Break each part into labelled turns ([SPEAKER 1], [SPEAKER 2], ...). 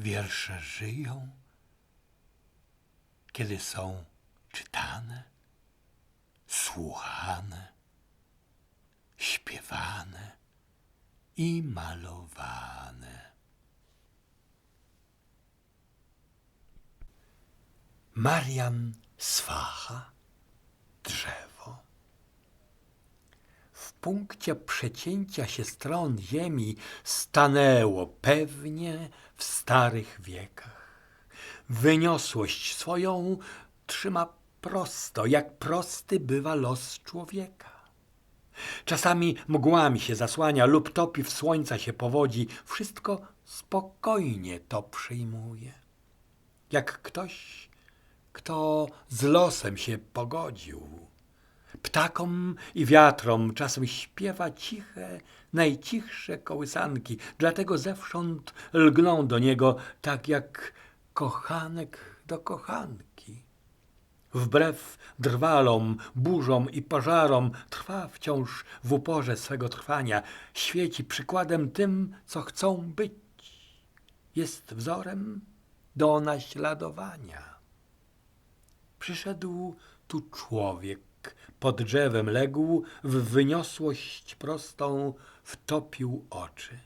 [SPEAKER 1] wiersze żyją, kiedy są czytane, słuchane, śpiewane i malowane. Marian Swacha Drzewo W punkcie przecięcia się stron ziemi stanęło pewnie w starych wiekach. Wyniosłość swoją trzyma prosto, jak prosty bywa los człowieka. Czasami mgłami się zasłania lub topi w słońca się powodzi. Wszystko spokojnie to przyjmuje. Jak ktoś, kto z losem się pogodził. Ptakom i wiatrom czasem śpiewa ciche, najcichsze kołysanki, dlatego zewsząd lgną do niego tak jak kochanek do kochanki. Wbrew drwalom, burzom i pożarom trwa wciąż w uporze swego trwania, świeci przykładem tym, co chcą być. Jest wzorem do naśladowania. Przyszedł tu człowiek, pod drzewem legł, w wyniosłość prostą wtopił oczy.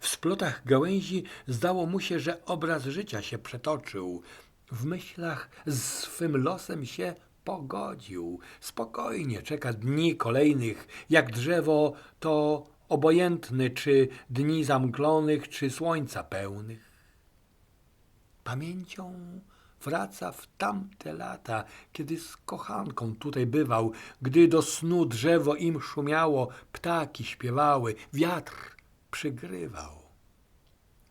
[SPEAKER 1] W splotach gałęzi zdało mu się, że obraz życia się przetoczył. W myślach z swym losem się pogodził. Spokojnie czeka dni kolejnych, jak drzewo to obojętny, czy dni zamglonych, czy słońca pełnych. Pamięcią wraca w tamte lata, kiedy z kochanką tutaj bywał, gdy do snu drzewo im szumiało, ptaki śpiewały, wiatr przygrywał.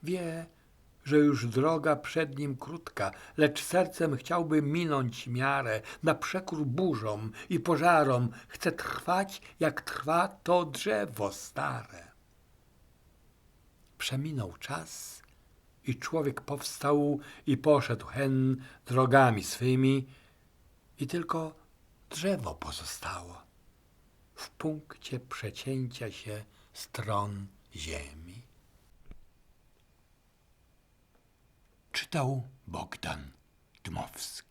[SPEAKER 1] Wie, że już droga przed nim krótka, lecz sercem chciałby minąć miarę, na przekór burzom i pożarom chce trwać, jak trwa to drzewo stare. Przeminął czas i człowiek powstał i poszedł hen drogami swymi i tylko drzewo pozostało w punkcie przecięcia się stron ziemi. Czytał Bogdan Dmowski.